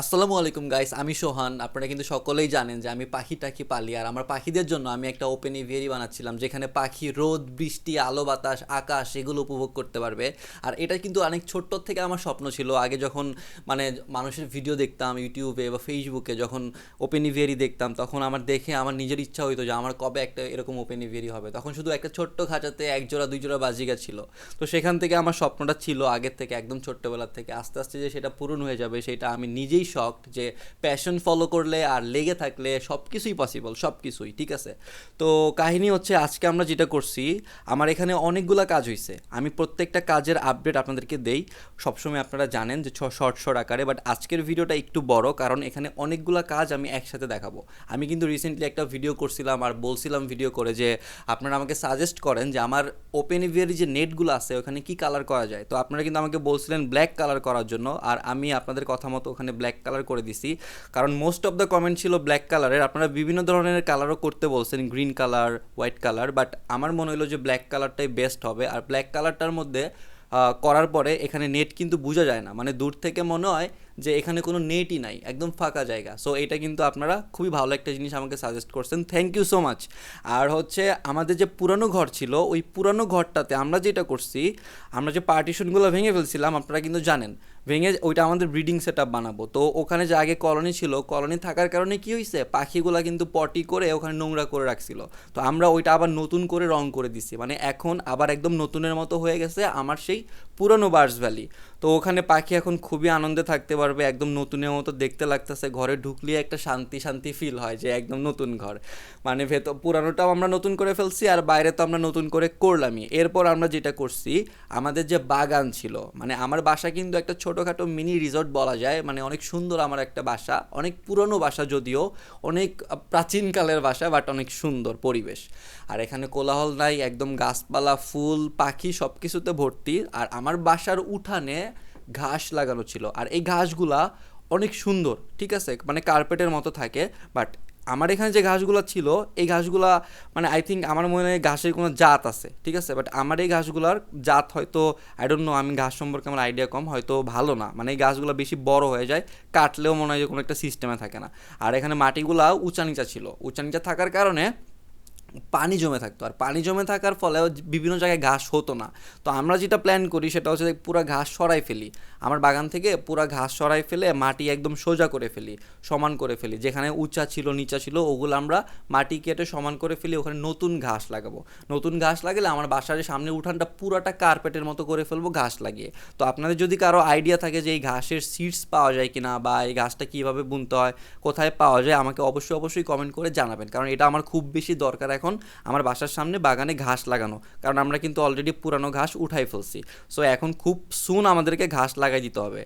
আসসালামু আলাইকুম গাইস আমি সোহান। আপনারা কিন্তু সকলেই জানেন যে আমি পাখি টাখি পালি, আর আমার পাখিদের জন্য আমি একটা ওপেন ইভিয়ারি বানাচ্ছিলাম, যেখানে পাখি রোদ, বৃষ্টি, আলো, বাতাস, আকাশ, এগুলো উপভোগ করতে পারবে। আর এটা কিন্তু অনেক ছোট্ট থেকে আমার স্বপ্ন ছিল। আগে যখন মানে মানুষের ভিডিও দেখতাম ইউটিউবে বা ফেসবুকে যখন ওপেন ইভিয়ারি দেখতাম, তখন আমার দেখে আমার নিজের ইচ্ছা হইতো যে আমার কবে একটা এরকম ওপেন ইভিয়ারি হবে। তখন শুধু একটা ছোট্ট খাঁচাতে এক জোড়া দুই জোড়া বাজিগা ছিল। তো সেখান থেকে আমার স্বপ্নটা ছিল আগের থেকে, একদম ছোট্টবেলার থেকে। আস্তে আস্তে যে সেটা পূরণ হয়ে যাবে, সেটা আমি নিজেই শকড যে প্যাশন ফলো করলে আর লেগে থাকলে সব কিছুই পসিবল সব কিছুই ঠিক আছে? তো কাহিনী হচ্ছে আজকে আমরা যেটা করছি, আমার এখানে অনেকগুলো কাজ হয়েছে আমি প্রত্যেকটা কাজের আপডেট আপনাদেরকে দেই। সবসময় আপনারা জানেন যে শর্ট শর্ট আকারে বাট আজকের ভিডিওটা একটু বড়, কারণ এখানে অনেকগুলা কাজ আমি একসাথে দেখাবো। আমি কিন্তু রিসেন্টলি একটা ভিডিও করছিলাম আর বলছিলাম ভিডিও করে যে আপনারা আমাকে সাজেস্ট করেন যে আমার ওপেন ইভিয়ারি যে নেটগুলো আছে, ওখানে কি কালার করা যায়? তো আপনারা কিন্তু আমাকে বলছিলেন ব্ল্যাক কালার করার জন্য, আর আমি আপনাদের কথা মতো ওখানে ব্ল্যাক কালার করে দিছি। কারণ মোস্ট অফ দ্য কমেন্ট ছিল ব্ল্যাক কালারের আপনারা বিভিন্ন ধরনের কালারও করতে বলছেন green colour white colour but আমার মনে হলো যে ব্ল্যাক কালারটাই বেস্ট হবে। আর ব্ল্যাক কালারটার মধ্যে করার পরে এখানে নেট কিন্তু বোঝা যায় না। মানে দূর থেকে মনে হয় যে এখানে কোনো নেটই নাই, একদম ফাঁকা জায়গা। সো এটা কিন্তু আপনারা খুবই ভালো একটা জিনিস আমাকে সাজেস্ট করছেন। থ্যাংক ইউ সো মাচ আর হচ্ছে আমাদের যে পুরানো ঘর ছিল, ওই পুরানো ঘরটাতে আমরা যেটা করছি, আমরা যে পার্টিশনগুলো ভেঙে ফেলছিলাম, আপনারা কিন্তু জানেন। ভেঙে ওইটা আমাদের ব্রিডিং সেট বানাবো। তো ওখানে যে আগে কলোনি ছিল, কলোনি থাকার কারণে কী হয়েছে পাখিগুলা কিন্তু পটি করে ওখানে নোংরা করে রাখছিল। তো আমরা ওইটা আবার নতুন করে রং করে দিছি। মানে এখন আবার একদম নতুনের মতো হয়ে গেছে। আমার সেই পুরনো বার্স ভ্যালি। তো ওখানে পাখি এখন খুবই আনন্দে থাকতে পারবে, একদম নতুনের মতো দেখতে লাগতেছে। ঘরে ঢুকলে একটা শান্তি শান্তি ফিল হয় যে একদম নতুন ঘর। মানে ভেতর, পুরানোটাও আমরা নতুন করে ফেলছি আর বাইরে তো আমরা নতুন করে করলামই। এরপর আমরা যেটা করছি, আমাদের যে বাগান ছিল মানে আমার বাসা কিন্তু একটা ছোটোখাটো মিনি রিসর্ট বলা যায় মানে অনেক সুন্দর আমার একটা বাসা, অনেক পুরনো বাসা যদিও, অনেক প্রাচীনকালের বাসা বাট অনেক সুন্দর পরিবেশ। আর এখানে কোলাহল নাই, একদম গাছপালা, ফুল, পাখি সব কিছুতে ভর্তি। আর আমার বাসার উঠানে ঘাস লাগানো ছিল। আর এই ঘাসগুলা অনেক সুন্দর, ঠিক আছে? মানে কার্পেটের মতো থাকে। বাট আমার এখানে যে ঘাসগুলো ছিল, এই ঘাসগুলা মানে আই থিঙ্ক আমার মনে হয় ঘাসের কোনো জাত আছে, ঠিক আছে? বাট আমার এই ঘাসগুলোর জাত হয়তো আই ডোন্ট নো আমি ঘাস সম্পর্কে আমার আইডিয়া কম, হয়তো ভালো না। মানে এই গাছগুলো বেশি বড় হয়ে যায়, কাটলেও মনে হয় যে কোনো একটা সিস্টেমে থাকে না। আর এখানে মাটিগুলা উঁচা নিচা ছিল। উঁচা নিচা থাকার কারণে পানি জমে থাকতো। আর পানি জমে থাকার ফলে বিভিন্ন জায়গায় ঘাস হতো না। তো আমরা যেটা প্ল্যান করি সেটা হচ্ছে পুরো ঘাস সরাই ফেলি। আমার বাগান থেকে পুরো ঘাস সরাই ফেলে মাটি একদম সোজা করে ফেলি, সমান করে ফেলি। যেখানে উঁচা ছিল, নিচা ছিল, ওগুলো আমরা মাটি কেটে সমান করে ফেলি, ওখানে নতুন ঘাস লাগাবো। নতুন ঘাস লাগালে আমার বাসার সামনে উঠানটা পুরাটা কার্পেটের মতো করে ফেলব ঘাস লাগিয়ে। তো আপনাদের যদি কারও আইডিয়া থাকে যে এই ঘাসের সিডস পাওয়া যায় কিনা বা এই ঘাসটা কীভাবে বুনতে হয়, কোথায় পাওয়া যায়, আমাকে অবশ্যই অবশ্যই কমেন্ট করে জানাবেন। কারণ এটা আমার খুব বেশি দরকার আমার বাসার সামনে বাগানে ঘাস লাগানো, কারণ আমরা কিন্তু অলরেডি পুরানো ঘাস উঠাই ফেলছি। সো এখন খুব সুন আমাদেরকে ঘাস লাগাই দিতে হবে।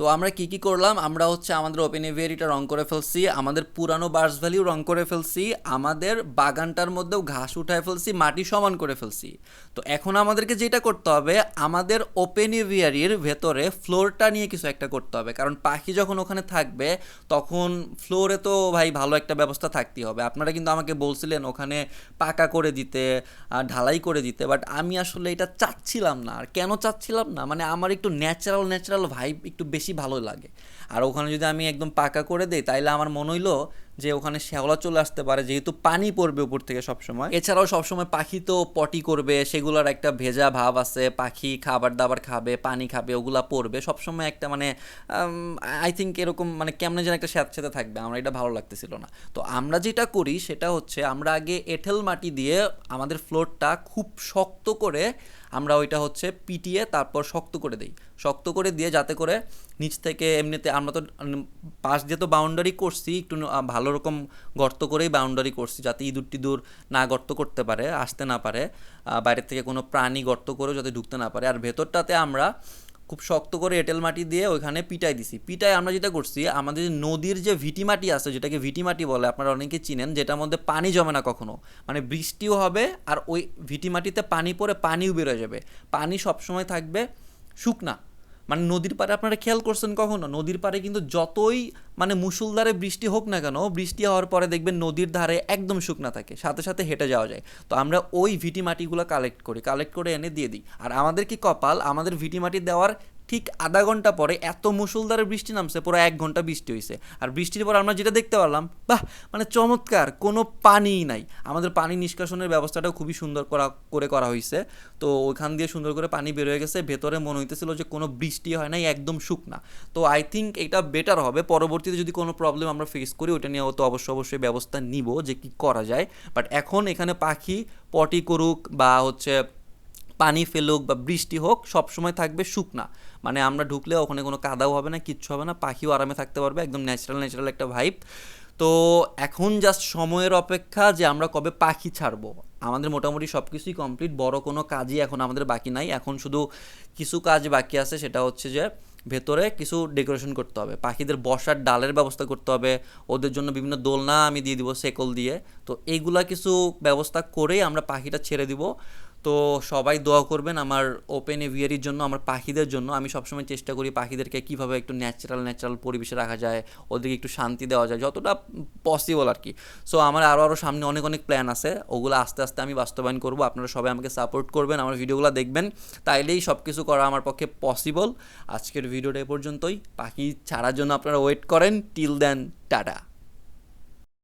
তো আমরা কি কি করলাম? আমরা হচ্ছে আমাদের ওপেন এভিয়ারিটা রং করে ফেলছি, আমাদের পুরানো বার্স ভ্যালিও রং করে ফেলছি, আমাদের বাগানটার মধ্যেও ঘাস উঠায় ফেলছি, মাটি সমান করে ফেলছি। তো এখন আমাদেরকে যেটা করতে হবে, আমাদের ওপেন এভিয়ারির ভেতরে ফ্লোরটা নিয়ে কিছু একটা করতে হবে। কারণ পাখি যখন ওখানে থাকবে, তখন ফ্লোরে তো ভাই ভালো একটা ব্যবস্থা থাকতেই হবে। আপনারা কিন্তু আমাকে বলছিলেন ওখানে পাকা করে দিতে ঢালাই করে দিতে বাট আমি আসলে এটা চাচ্ছিলাম না। আর কেন চাচ্ছিলাম না? মানে আমার একটু ন্যাচারাল ন্যাচারাল ভাইব একটু বেশি ভালো লাগে। আর ওখানে যদি আমি একদম পাকা করে দেই, তাইলে আমার মনে হইল যে ওখানে শ্যাওলা চলে আসতে পারে, যেহেতু পানি পড়বে উপর থেকে সবসময়। এছাড়াও সবসময় পাখি তো পটি করবে, সেগুলোর একটা ভেজা ভাব আছে, পাখি খাবার দাবার খাবে, পানি খাবে, ওগুলা পড়বে, সবসময় একটা মানে আই থিঙ্ক এরকম মানে কেমনে যেন একটা স্যাঁতস্যাঁতে থাকবে, আমার এটা ভালো লাগতেছিল না। তো আমরা যেটা করি সেটা হচ্ছে আমরা আগে এঁঠেল মাটি দিয়ে আমাদের ফ্লোরটা খুব শক্ত করে আমরা ওইটা হচ্ছে পিটিয়ে তারপর শক্ত করে দিই। শক্ত করে দিয়ে যাতে করে নিচ থেকে এমনিতে আমরা তো পাশ দিয়ে তো বাউন্ডারি করছি, একটু ভালো রকম গর্ত করেই বাউন্ডারি করছি যাতে ইঁদুর টিদুর না গর্ত করতে পারে, আসতে না পারে বাইরের থেকে কোনো প্রাণী গর্ত করেও যাতে ঢুকতে না পারে। আর ভেতরটাতে আমরা খুব শক্ত করে এঁটেল মাটি দিয়ে ওইখানে পিটাই দিছি। পিটাই আমরা যেটা করছি, আমাদের যে নদীর যে ভিটি মাটি আছে, যেটাকে ভিটি মাটি বলে, আপনারা অনেকে চিনেন, যেটার মধ্যে পানি জমে না কখনো। মানে বৃষ্টিও হবে আর ওই ভিটি মাটিতে পানি পড়ে পানিও বেরোয় যাবে। পানি সবসময় থাকবে শুকনা। মানে নদীর পাড়ে আপনারা খেয়াল করছেন কখনো? নদীর পাড়ে কিন্তু যতই মানে মুসুলধারে বৃষ্টি হোক না কেন, বৃষ্টি হওয়ার পরে দেখবেন নদীর ধারে একদম শুকনা থাকে, সাথে সাথে হেঁটে যাওয়া যায়। তো আমরা ওই ভিটি মাটিগুলো কালেক্ট করি কালেক্ট করে এনে দিয়ে দিই। আর আমাদের কি কপাল? আমাদের ভিটি মাটি দেওয়ার ঠিক আধা ঘণ্টা পরে এত মুসুলধারে বৃষ্টি নামছে, পুরো এক ঘণ্টা বৃষ্টি হয়েছে আর বৃষ্টির পর আমরা যেটা দেখতে পারলাম, বাহ মানে চমৎকার, কোনো পানিই নাই। আমাদের পানি নিষ্কাশনের ব্যবস্থাটাও খুবই সুন্দর করা, করে করা হয়েছে তো ওইখান দিয়ে সুন্দর করে পানি বের হয়ে গেছে, ভেতরে মনে হইতেছিল যে কোনো বৃষ্টি হয় নাই, একদম শুকনা। তো আই থিঙ্ক এটা বেটার হবে, পরবর্তীতে যদি কোনো প্রবলেম আমরা ফেস করি ওটা নিয়ে তো অবশ্যই অবশ্যই ব্যবস্থা নিব যে কি করা যায়। বাট এখন এখানে পাখি, পটি করুক বা হচ্ছে পানি ফেলুক বা বৃষ্টি হোক সব সময় থাকবে শুকনা। মানে আমরা ঢুকলে ওখানে কোনো কাদাও হবে না, কিচ্ছু হবে না, পাখিও আরামে থাকতে পারবে, একদম ন্যাচারাল ন্যাচারাল একটা ভাইব তো এখন জাস্ট সময়ের অপেক্ষা যে আমরা কবে পাখি ছাড়বো। আমাদের মোটামুটি সব কিছুই কমপ্লিট বড় কোনো কাজই এখন আমাদের বাকি নাই। এখন শুধু কিছু কাজ বাকি আছে, সেটা হচ্ছে যে ভেতরে কিছু ডেকোরেশন করতে হবে। পাখিদের বসার ডালের ব্যবস্থা করতে হবে, ওদের জন্য বিভিন্ন দোলনা আমি দিয়ে দিব, সেকল দিয়ে। তো এইগুলা কিছু ব্যবস্থা করেই আমরা পাখিটা ছেড়ে দিব। তো সবাই দোয়া করবেন আমার ওপেন এভিয়ারির জন্য, আমার পাখিদের জন্য। আমি সবসময় চেষ্টা করি পাখিদেরকে কীভাবে একটু ন্যাচারাল ন্যাচারাল পরিবেশে রাখা যায়, ওদেরকে একটু শান্তি দেওয়া যায়, যতটা পসিবল আর কি। সো আমার আরও আরও সামনে অনেক অনেক প্ল্যান আছে। ওগুলো আস্তে আস্তে আমি বাস্তবায়ন করব। আপনারা সবাই আমাকে সাপোর্ট করবেন, আমার ভিডিওগুলো দেখবেন। তাইলেই সব কিছু করা আমার পক্ষে পসিবল আজকের ভিডিওটা এ পর্যন্তই। পাখি ছাড়ার জন্য আপনারা ওয়েট করেন। Till then tata.